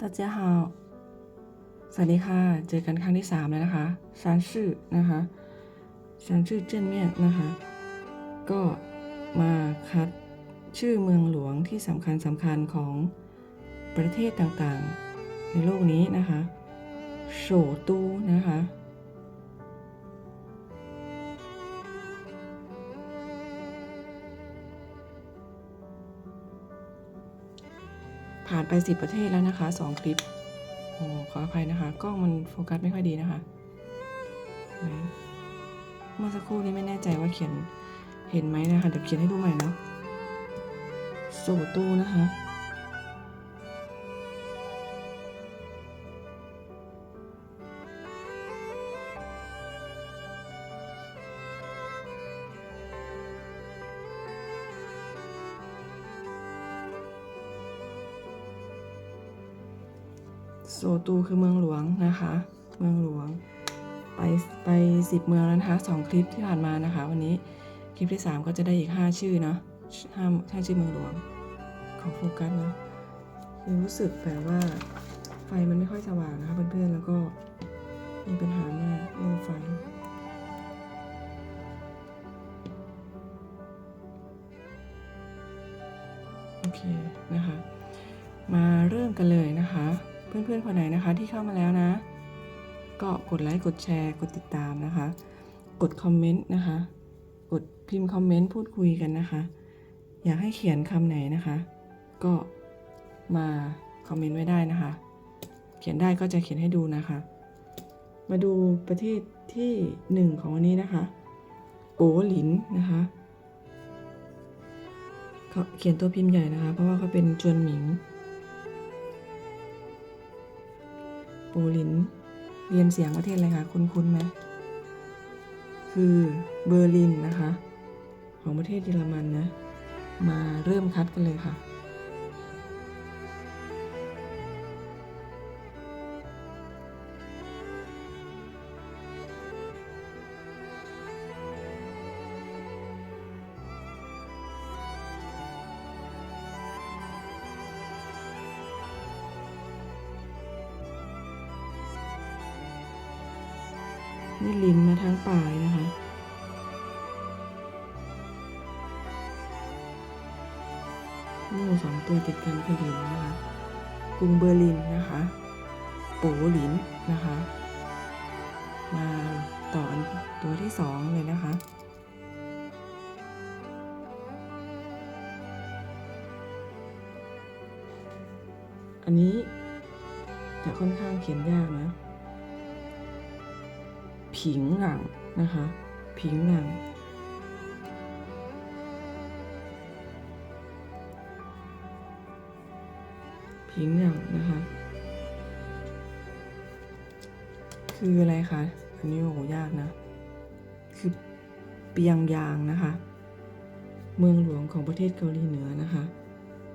大家好สวัสดีค่ะ เจอกันครั้งที่ 3 แล้วนะคะซานชื่อนะคะซานชื่อเจิ้นเมี่ยงนะคะ ก็มาคัดชื่อเมืองหลวงที่สำคัญสำคัญของประเทศต่างๆ ในโลกนี้นะคะโฉตูนะคะ ผ่านไป10ประเทศแล้วนะคะ2คลิปโอ้ขออภัยนะคะกล้องมันโฟกัสไม่ค่อยดีนะคะเมื่อสักครู่นี้ไม่แน่ใจว่าเขียนเห็นไหมนะคะเดี๋ยวเขียนให้ดูใหม่เนาะโซตูนะคะ โซตูคือเมืองหลวงนะคะ เมืองหลวง ไปไปสิบเมืองแล้วนะคะสองคลิปที่ผ่านมานะคะ วันนี้คลิปที่สามก็จะได้อีกห้าชื่อเนาะห้าห้าชื่อเมืองหลวงของโฟกัสเนาะคือรู้สึกแบบว่าไฟมันไม่ค่อยสว่างนะคะเพื่อนๆแล้วก็มีปัญหามากเรื่องไฟโอเคนะคะ มาเริ่มกันเลยนะคะ เพื่อนๆคนไหนนะคะที่เข้ามาแล้วนะ ก็กดไลค์กดแชร์กดติดตามนะคะ กดคอมเมนต์นะคะ กดพิมพ์คอมเมนต์พูดคุยกันนะคะ อยากให้เขียนคำไหนนะคะ ก็มาคอมเมนต์ไว้ได้นะคะ เขียนได้ก็จะเขียนให้ดูนะคะ มาดูประเทศที่หนึ่งของวันนี้นะคะโปหลินนะคะเขาเขียนตัวพิมพ์ใหญ่นะคะ เพราะว่าเขาเป็นจวนหมิง ปหลิน เรียนเสียงประเทศอะไรคะคุ้นๆไหมคือเบอร์ลินนะคะ ของประเทศเยอรมันนะ มาเริ่มคัดกันเลยค่ะ นี่ลินมาทางป่ายนะคะงูสองตัวติดกันคือลินนะคะ กรุงเบอร์ลินนะคะโปหลินนะคะ มาต่อตัวที่สองเลยนะคะอันนี้จะค่อนข้างเขียนยากนะ ผิงหลังนะคะ ผิงหลังผิงหลังนะคะ คืออะไรคะ อันนี้โอ้โหยากนะ คือเปียงยางนะคะ เมืองหลวงของประเทศเกาหลีเหนือนะคะ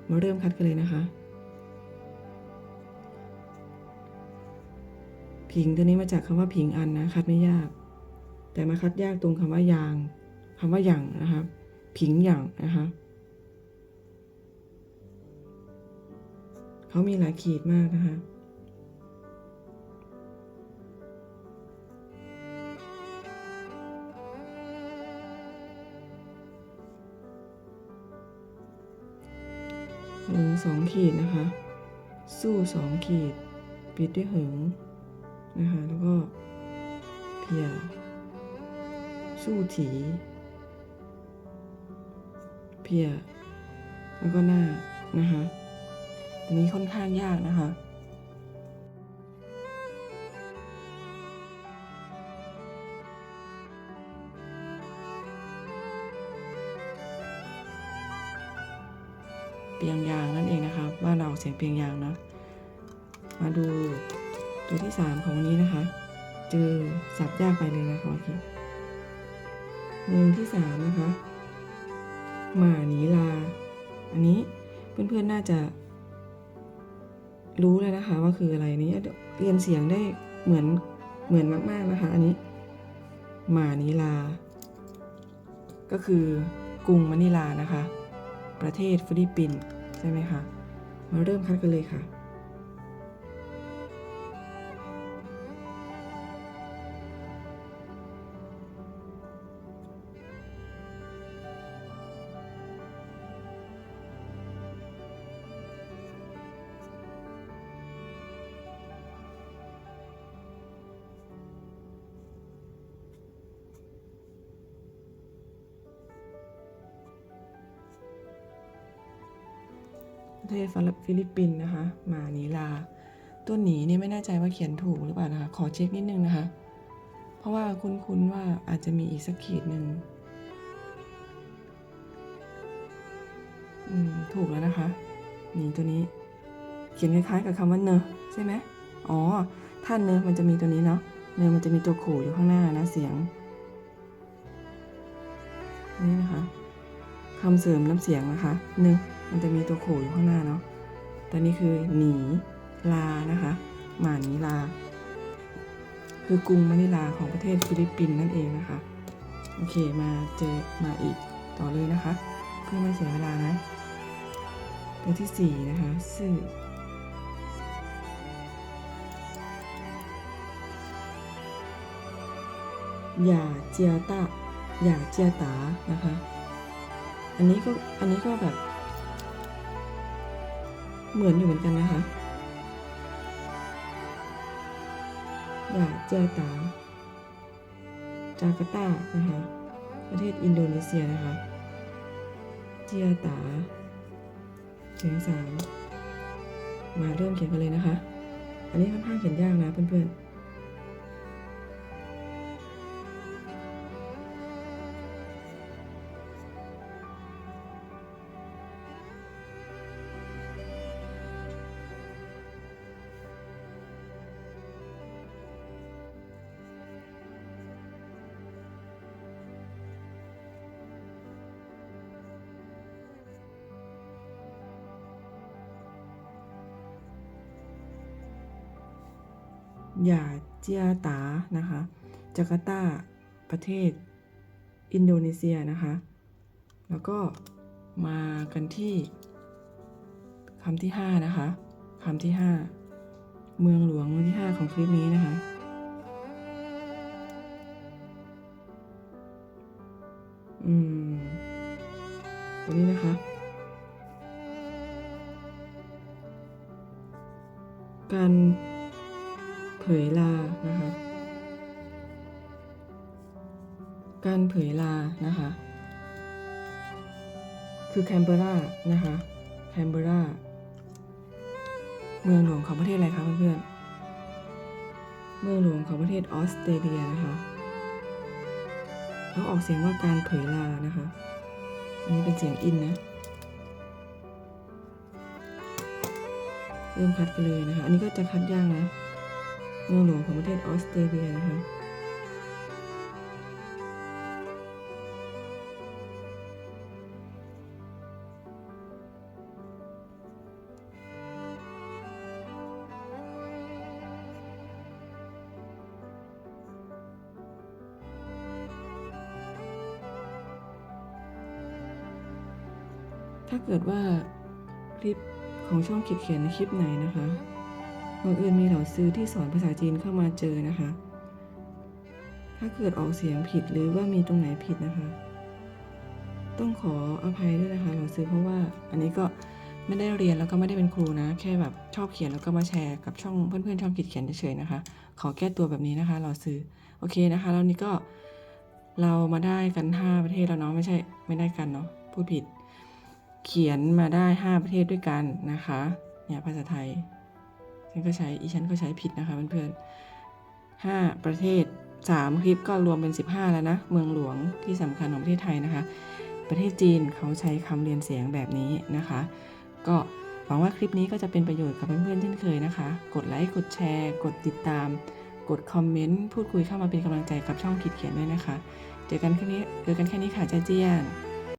มาเริ่มคัดกันเลยนะคะ ผิงตัวนี้มาจากคำว่าผิงอันนะคัดไม่ยาก แต่มาคัดยากตรงคำว่ายางคำว่าหยั่งนะคะผิงหยั่งนะคะเขามีหลายขีดมากนะคะหนึ่งสองขีดนะคะ สู้สองขีด ปิดด้วยหิง นะคะแล้วก็เพียสู้ถีเพียแล้วก็หน้านะคะอันนี้ค่อนข้างยากนะคะเปียงยางนั่นเองนะคะบ้านเราออกเสียงเปียงยางนะ มาดู ตัวที่สามของวันนี้นะคะ เจอสับยากไปเลยนะคะโอเคเมืองที่สามนะคะหมาหนีลา อันนี้เพื่อนๆน่าจะรู้แล้วนะคะว่าคืออะไรนี้เรียนเสียงได้เหมือนเหมือนมาก ๆนะคะ อันนี้หมานิลา ก็คือกรุงมะนิลานะคะ ประเทศฟิลิปปินส์ใช่ไหมคะ มาเริ่มคัดกันเลยค่ะ ประเทศฟิลิปปินส์นะคะหมาหนีลา ตัวหนีนี่ไม่แน่ใจว่าเขียนถูกหรือเปล่านะคะ ขอเช็คนิดนึงนะคะ เพราะว่าคุ้นๆว่าอาจจะมีอีกสักขีดหนึ่งถูกแล้วนะคะหนีตัวนี้ เขียนคล้ายๆกับคำว่าเนอใช่ไหมอ๋อท่านเนอมันจะมีตัวนี้เนาะเนอมันจะมีตัวขู่อยู่ข้างหน้านะเสียงนี่นะคะคำเสริมน้ำเสียงนะคะเนอ มันจะมีตัวขู่อยู่ข้างหน้าเนาะแต่นี่คือหนีลานะคะหมาหนีลา คือกรุงมะนิลาของประเทศฟิลิปปินส์นั่นเองนะคะ โอเคมาเจอมาอีกต่อเลยนะคะ เพื่อไม่เสียเวลานะตัวที่สี่นะคะซื่อยาเจียตายาเจียตานะคะ อันนี้ก็อันนี้ก็แบบ เหมือนอยู่เหมือนกันนะคะอย่าเจียตา จาการ์ตา นะคะ ประเทศอินโดนีเซียนะคะ เจียตาเสียงสามมาเริ่มเขียนกันเลยนะคะ อันนี้ค่อนข้างเขียนยากนะเพื่อนๆ อย่าเจียตานะคะจาการ์ตาประเทศอินโดนีเซียนะคะ แล้วก็มากันที่คำที่ 5 นะคะคำที่ 5 เมืองหลวงเมืองที่ 5 ของคลิปนี้นะคะ อืมตัวนี้นะคะ การ ยลานะคะ การเผยลานะคะ คือแคนเบรานะคะแคนเบราเมืองหลวงของประเทศอะไรคะเพื่อนๆเมืองหลวงของประเทศออสเตรเลียนะคะเขาออกเสียงว่าการเผยลานะคะ อันนี้เป็นเสียงอินนะ เริ่มคัดกันเลยนะคะ อันนี้ก็จะคัดยากนะ เมืองหลวงของประเทศออสเตรเลียนะคะถ้าเกิดว่าคลิปของช่องคิดเขียนในคลิปไหนนะคะ บังเอิญมีเหล่าซื้อที่สอนภาษาจีนเข้ามาเจอนะคะ ถ้าเกิดออกเสียงผิดหรือว่ามีตรงไหนผิดนะคะ ต้องขออภัยด้วยนะคะเหล่าซื้อเพราะว่าอันนี้ก็ไม่ได้เรียนแล้วก็ไม่ได้เป็นครูนะ แค่แบบชอบเขียนแล้วก็มาแชร์กับช่องเพื่อนๆช่องคิดเขียนเฉยๆนะคะ ขอแก้ตัวแบบนี้นะคะเหล่าซื้อโอเคนะคะแล้วนี้ก็เรามาได้กัน 5 ประเทศแล้วเนาะไม่ใช่ไม่ได้กันเนาะพูดผิด เขียนมาได้ 5 ประเทศด้วยกันนะคะเนี่ยภาษาไทย ฉันก็ใช้อีฉันก็ใช้ผิดนะคะเพื่อนๆ5ประเทศ3คลิปก็รวมเป็น 15 แล้วนะ เมืองหลวงที่สำคัญของประเทศไทยนะคะ ประเทศจีนเขาใช้คำเรียนเสียงแบบนี้นะคะ ก็หวังว่าคลิปนี้ก็จะเป็นประโยชน์กับเพื่อนๆเช่นเคยนะคะ กดไลค์กดแชร์ กดติดตาม กดคอมเมนต์พูดคุยเข้ามาเป็นกำลังใจกับช่องคิดเขียนด้วยนะคะ เจอกันแค่นี้เจอกันแค่นี้ค่ะจ้าเจียน